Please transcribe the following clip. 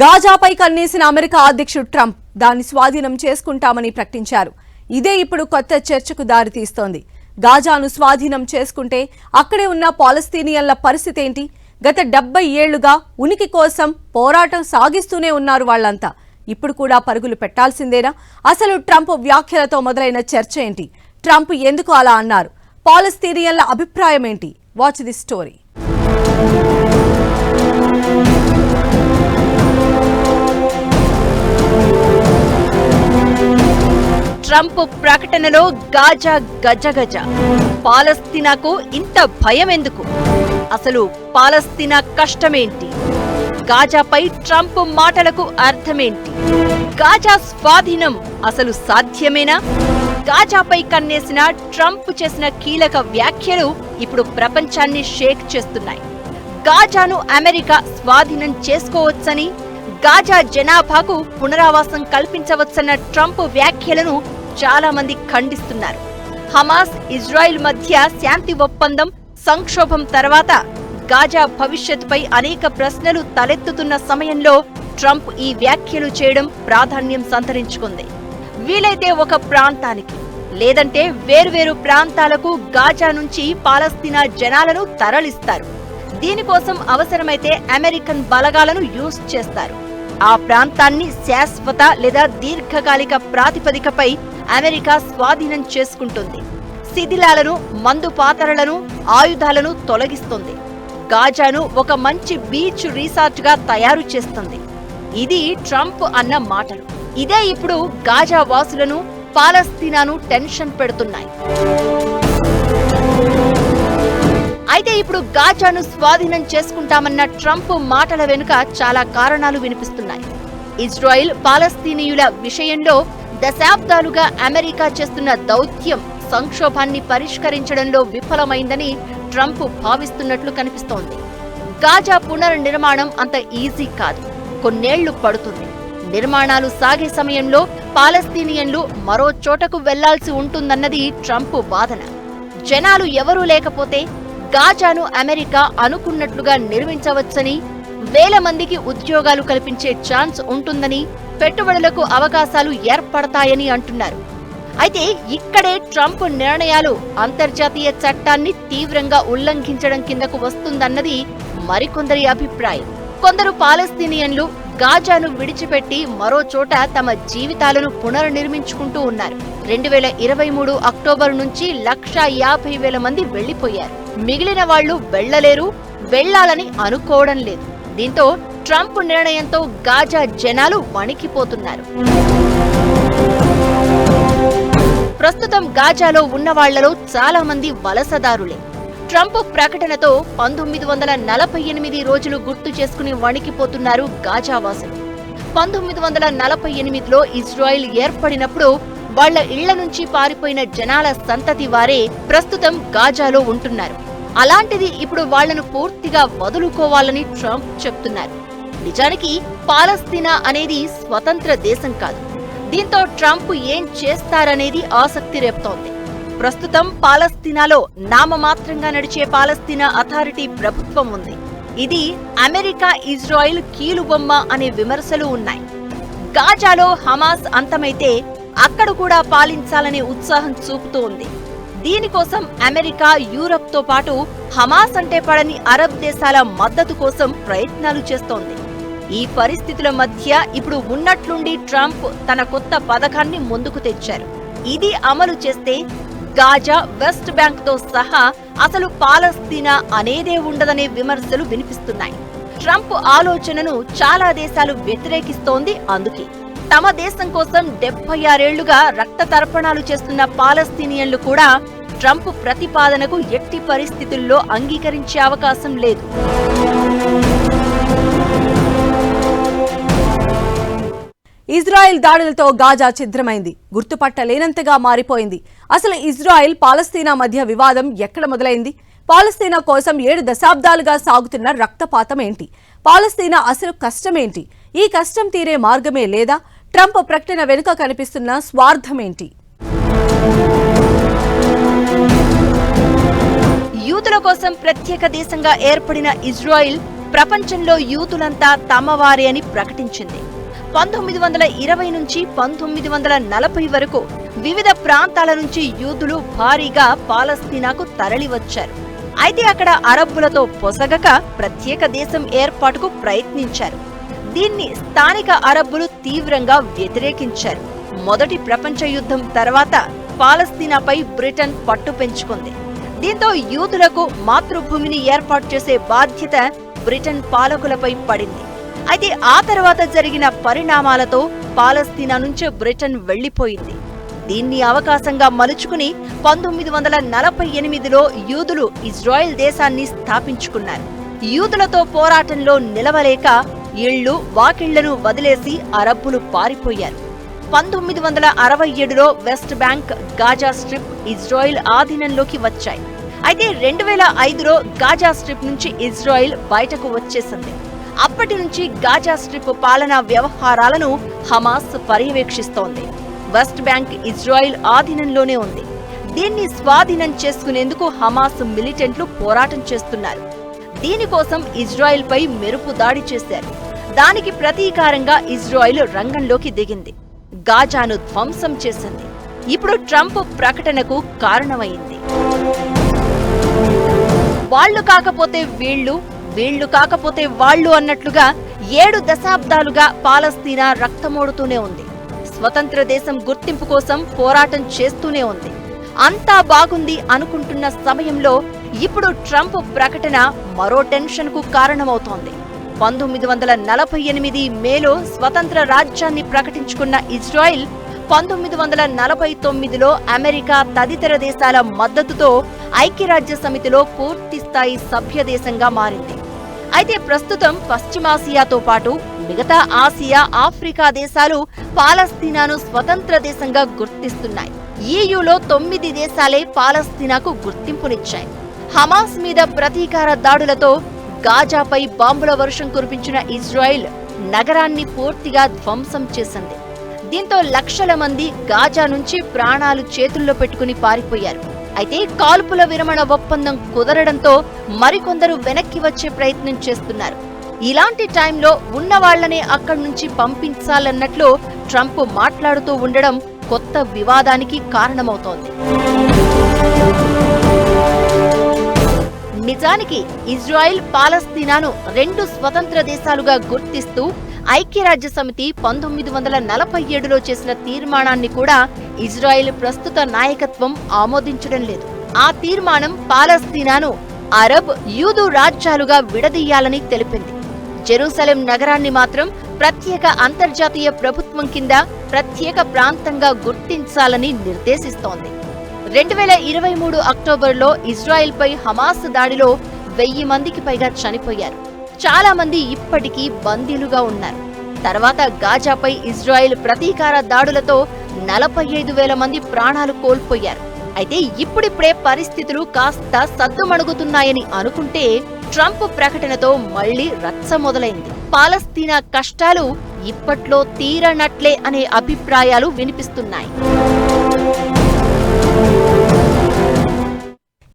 గాజాపై కన్నేసిన America అధ్యక్షుడు Trump దాన్ని స్వాధీనం చేసుకుంటామని ప్రకటించారు. ఇదే ఇప్పుడు కొత్త చర్చకు దారితీస్తోంది. గాజాను స్వాధీనం చేసుకుంటే అక్కడే ఉన్న పాలస్తీనియన్ల పరిస్థితి ఏంటి? గత డెబ్బై ఏళ్ళుగా ఉనికి కోసం పోరాటం సాగిస్తూనే ఉన్నారు వాళ్ళంతా. ఇప్పుడు కూడా పరుగులు పెట్టాల్సిందేనా? అసలు ట్రంప్ వ్యాఖ్యలతో మొదలైన చర్చ ఏంటి? ట్రంప్ ఎందుకు అలా అన్నారు? పాలస్తీనియన్ల అభిప్రాయం ఏంటి? Watch the story. ట్రంప్ ప్రకటనలో గాజా గజగజ. పాలస్తీనాకు ఇంత భయం ఎందుకు అసలు పాలస్తీనా కష్టమేంటి? గాజాపై ట్రంప్ మాటలకు అర్థమేంటి? గాజా స్వాధీనం అసలు సాధ్యమేనా? గాజాపై కన్నేసిన ట్రంప్ చేసిన కీలక వ్యాఖ్యలు ఇప్పుడు ప్రపంచాన్ని షేక్ చేస్తున్నాయి. గాజాను అమెరికా స్వాధీనం చేసుకోవచ్చని గాజా జనాభాకు పునరావాసం కల్పించవచ్చన్న ట్రంప్ వ్యాఖ్యలను చాలా మంది ఖండిస్తున్నారు. హమాస్ ఇజ్రాయిల్ మధ్య శాంతి ఒప్పందం సంక్షోభం తర్వాత గాజా భవిష్యత్తుపై అనేక ప్రశ్నలు తలెత్తుతున్న సమయంలో ట్రంప్ ఈ వ్యాఖ్యలు చేయడం ప్రాధాన్యం సంతరించుకుంది. వీలైతే ఒక ప్రాంతానికి లేదంటే వేర్వేరు ప్రాంతాలకు గాజా నుంచి పాలస్తీనా జనాలను తరలిస్తారు. దీనికోసం అవసరమైతే అమెరికన్ బలగాలను యూజ్ చేస్తారు. ఆ ప్రాంతాన్ని శాశ్వత లేదా దీర్ఘకాలిక ప్రాతిపదికపై అమెరికా స్వాధీనం చేసుకుంటుంది. శిథిలాలను మందు పాతరలను ఆయుధాలను తొలగిస్తుంది. గాజాను ఒక మంచి బీచ్ రిసార్ట్గా తయారు చేస్తుంది. ఇది ట్రంప్ అన్న మాటలు. ఇదే ఇప్పుడు గాజా వాసులను పాలస్తీనాను టెన్షన్ పెడుతున్నాయి. అయితే ఇప్పుడు గాజాను స్వాధీనం చేసుకుంటామన్న ట్రంప్ మాటల వెనుక చాలా కారణాలు వినిపిస్తున్నాయి. ఇజ్రాయిల్ పాలస్తీనీయుల విషయంలో దశాబ్దాలుగా అమెరికా చేస్తున్న దౌత్యం సంక్షోభాన్ని పరిష్కరించడంలో విఫలమైందని ట్రంప్ భావిస్తున్నట్లు కనిపిస్తోంది. గాజా పునర్నిర్మాణం అంత ఈజీ కాదు. కొన్నేళ్ళు పడుతుంది. నిర్మాణాలు సాగే సమయంలో పాలస్తీనియన్లు మరో చోటకు వెళ్ళాల్సి ఉంటుందన్నది ట్రంప్ వాదన జనాలు ఎవరూ లేకపోతే గాజాను అమెరికా అనుకున్నట్లుగా నిర్మించవచ్చని వేల మందికి ఉద్యోగాలు కల్పించే ఛాన్స్ ఉంటుందని పెట్టుబడులకు అవకాశాలు ఏర్పడతాయని అంటున్నారు. అయితే ఇక్కడే ట్రంప్ నిర్ణయాలు అంతర్జాతీయ చట్టాన్ని తీవ్రంగా ఉల్లంఘించడం కిందకు వస్తుందన్నది మరికొందరి అభిప్రాయం. కొందరు పాలస్తీనియన్లు గాజాను విడిచిపెట్టి మరో చోట తమ జీవితాలను పునర్నిర్మించుకుంటూ ఉన్నారు. రెండు వేల ఇరవై మూడు అక్టోబర్ నుంచి లక్షా యాభై వేల మంది వెళ్ళిపోయారు మిగిలిన వాళ్ళు వెళ్ళలేరు వెళ్ళాలని అనుకోవడం లేదు. దీంతో ట్రంప్ నిర్ణయంతో గాజా జనాలు వణికిపోతున్నారు. ప్రస్తుతం గాజాలో ఉన్న వాళ్ళలో చాలా మంది వలసదారులే. ట్రంప్ ప్రకటనతో పంతొమ్మిది వందల నలభై ఎనిమిది రోజులు గుర్తు చేసుకుని వణికిపోతున్నారు గాజావాసులు. పంతొమ్మిది వందల నలభై ఎనిమిదిలో ఇజ్రాయిల్ ఏర్పడినప్పుడు వాళ్ళ ఇళ్ళ నుంచి పారిపోయిన జనాల సంతతి వారే ప్రస్తుతం గాజాలో ఉంటున్నారు. అలాంటిది ఇప్పుడు వాళ్ళను పూర్తిగా వదులుకోవాలని ట్రంప్ చెప్తున్నారు. నిజానికి పాలస్తీనా అనేది స్వతంత్ర దేశం కాదు. దీంతో ట్రంప్ ఏం చేస్తారనేది ఆసక్తి రేపుతోంది. ప్రస్తుతం పాలస్తీనాలో నామమాత్రంగా నడిచే పాలస్తీనా అథారిటీ ప్రభుత్వం ఉంది. ఇది అమెరికా ఇజ్రాయిల్ కీలుబొమ్మ అనే విమర్శలు ఉన్నాయి. గాజాలో హమాస్ అంతమైతే అక్కడ కూడా పాలించాలనే ఉత్సాహం చూపుతూ ఉంది దీనికోసం అమెరికా యూరప్తో పాటు హమాస్ అంటే పడని అరబ్ దేశాల మద్దతు కోసం ప్రయత్నాలు చేస్తోంది. ఈ పరిస్థితుల మధ్య ఇప్పుడు ఉన్నట్లుండి ట్రంప్ తన కొత్త పథకాన్ని ముందుకు తెచ్చారు. ఇది అమలు చేస్తే గాజా వెస్ట్ బ్యాంక్తో సహా అసలు పాలస్తీనా అనేదే ఉండదనే విమర్శలు వినిపిస్తున్నాయి. ట్రంప్ ఆలోచనను చాలా దేశాలు వ్యతిరేకిస్తోంది అందుకే. తమ దేశం కోసం డెబ్బై ఆరేళ్ళుగా రక్త తర్పణాలు చేస్తున్న పాలస్తీనియన్లు కూడా ట్రంప్ ప్రతిపాదనకు ఎట్టి పరిస్థితుల్లో అంగీకరించే అవకాశం లేదు. ఇజ్రాయెల్ దాడులతో గాజా ఛిద్రమైంది. గుర్తుపట్టలేనంతగా మారిపోయింది. అసలు ఇజ్రాయెల్ పాలస్తీనా మధ్య వివాదం ఎక్కడ మొదలైంది? పాలస్తీనా కోసం ఏడు దశాబ్దాలుగా సాగుతున్న రక్తపాతం ఏంటి? పాలస్తీనా అసలు కష్టమేంటి? ఈ కష్టం తీరే మార్గమే లేదా? ట్రంప్ ప్రకటన వెనుక కనిపిస్తున్న స్వార్థమేంటి? యూతుల కోసం ప్రత్యేక దేశంగా ఏర్పడిన ఇజ్రాయిల్ ప్రపంచంలో యూతులంతా తమవారే అని ప్రకటించింది. పంతొమ్మిది వందల ఇరవై నుంచి పంతొమ్మిది వందల నలభై వరకు వివిధ ప్రాంతాల నుంచి యూదులు భారీగా పాలస్తీనాకు తరలివచ్చారు. అయితే అక్కడ అరబ్బులతో పొసగక ప్రత్యేక దేశం ఏర్పాటుకు ప్రయత్నించారు. దీన్ని స్థానిక అరబ్బులు తీవ్రంగా వ్యతిరేకించారు. మొదటి ప్రపంచ యుద్ధం తర్వాత పాలస్తీనాపై బ్రిటన్ పట్టు పెంచుకుంది. దీంతో యూదులకు మాతృభూమిని ఏర్పాటు చేసే బాధ్యత బ్రిటన్ పాలకులపై పడింది. అయితే ఆ తర్వాత జరిగిన పరిణామాలతో పాలస్తీనా నుంచి బ్రిటన్ వెళ్ళిపోయింది దీన్ని అవకాశంగా మలుచుకుని పంతొమ్మిది వందల నలభై ఎనిమిదిలో యూదులు ఇజ్రాయెల్ దేశాన్ని స్థాపించుకున్నారు. యూదులతో పోరాటంలో నిలవలేక ఇళ్ళు వాకిళ్ళను వదిలేసి అరబ్బులు పారిపోయారు. పంతొమ్మిది వందల అరవై ఏడులో West Bank Gaza Strip Israel ఆధీనంలోకి వచ్చాయి. అయితే రెండు వేల ఐదులో గాజా స్ట్రిప్ నుంచి ఇజ్రాయిల్ బయటకు వచ్చేసింది. అప్పటి నుంచి గాజా స్ట్రిప్ పాలనా వ్యవహారాలను హమాస్ పర్యవేక్షిస్తోంది. వెస్ట్ బ్యాంక్ ఇజ్రాయిల్ ఆధీనంలోనే ఉంది. దీన్ని స్వాధీనం చేసుకునేందుకు హమాస్ మిలిటెంట్లు పోరాటం చేస్తున్నారు. దీనికోసం ఇజ్రాయిల్ పై మెరుపు దాడి చేశారు. దానికి ప్రతీకారంగా ఇజ్రాయిల్ రంగంలోకి దిగింది. గాజాను ధ్వంసం చేసింది. ఇప్పుడు ట్రంప్ ప్రకటనకు కారణమైంది. వాళ్ళు కాకపోతే వీళ్ళు వీళ్ళు కాకపోతే వాళ్ళు అన్నట్లుగా ఏడు దశాబ్దాలుగా పాలస్తీనా రక్తమోడుతూనే ఉంది. స్వతంత్ర దేశం గుర్తింపు కోసం పోరాటం చేస్తూనే ఉంది. అంతా బాగుంది అనుకుంటున్న సమయంలో ఇప్పుడు ట్రంప్ ప్రకటన మరో టెన్షన్కు కారణమవుతోంది. పంతొమ్మిది వందల నలభై ఎనిమిది మేలో స్వతంత్ర రాజ్యాన్ని ప్రకటించుకున్న ఇజ్రాయిల్ పంతొమ్మిది వందల నలభై తొమ్మిదిలో అమెరికా తదితర దేశాల మద్దతుతో ఐక్యరాజ్య సమితిలో పూర్తి స్థాయి సభ్య దేశంగా మారింది. అయితే ప్రస్తుతం పశ్చిమాసియాతో పాటు మిగతా ఆసియా ఆఫ్రికా దేశాలు పాలస్తీనాను స్వతంత్ర దేశంగా గుర్తిస్తున్నాయి. ఈయూలో తొమ్మిది దేశాలే పాలస్తీనాకు గుర్తింపునిచ్చాయి. హమాస్ మీద ప్రతీకార దాడులతో గాజాపై బాంబుల వర్షం కురిపించిన ఇజ్రాయిల్ నగరాన్ని పూర్తిగా ధ్వంసం చేసింది. దీంతో లక్షల మంది గాజా నుంచి ప్రాణాలు చేతుల్లో పెట్టుకుని పారిపోయారు. అయితే కాల్పుల విరమణ ఒప్పందం కుదరడంతో మరికొందరు వెనక్కి వచ్చే ప్రయత్నం చేస్తున్నారు. ఇలాంటి టైంలో ఉన్న వాళ్ళనే అక్కడి నుంచి పంపించాలన్నట్లు ట్రంప్ మాట్లాడుతూ ఉండడం కొత్త వివాదానికి కారణమవుతోంది. నిజానికి ఇజ్రాయెల్ పాలస్తీనాను రెండు స్వతంత్ర దేశాలుగా గుర్తిస్తూ ఐక్యరాజ్య సమితి పంతొమ్మిది వందల నలభై ఏడులో చేసిన తీర్మానాన్ని కూడా ఇజ్రాయెల్ ప్రస్తుత నాయకత్వం ఆమోదించడం లేదు. ఆ తీర్మానం పాలస్తీనాను అరబ్ యూదు రాజ్యాలుగా విడదీయాలని తెలిపింది. జెరూసలేం నగరాన్ని మాత్రం ప్రత్యేక అంతర్జాతీయ ప్రభుత్వం కింద ప్రత్యేక ప్రాంతంగా గుర్తించాలని నిర్దేశిస్తోంది. రెండు వేల ఇరవై మూడు అక్టోబర్లో ఇజ్రాయెల్పై హమాస్ దాడిలో వెయ్యి మందికి పైగా చనిపోయారు. చాలా మంది ఇప్పటికీ బందీలుగా ఉన్నారు. తర్వాత గాజాపై ఇజ్రాయెల్ ప్రతీకార దాడులతో నలభై ఐదు వేల మంది ప్రాణాలు కోల్పోయారు. అయితే ఇప్పుడిప్పుడే పరిస్థితులు కాస్త సద్దుమణుగుతున్నాయని అనుకుంటే ట్రంప్ ప్రకటనతో మళ్ళీ రచ్చ మొదలైంది. పాలస్తీనా కష్టాలు ఇప్పట్లో తీరనట్లే అనే అభిప్రాయాలు వినిపిస్తున్నాయి.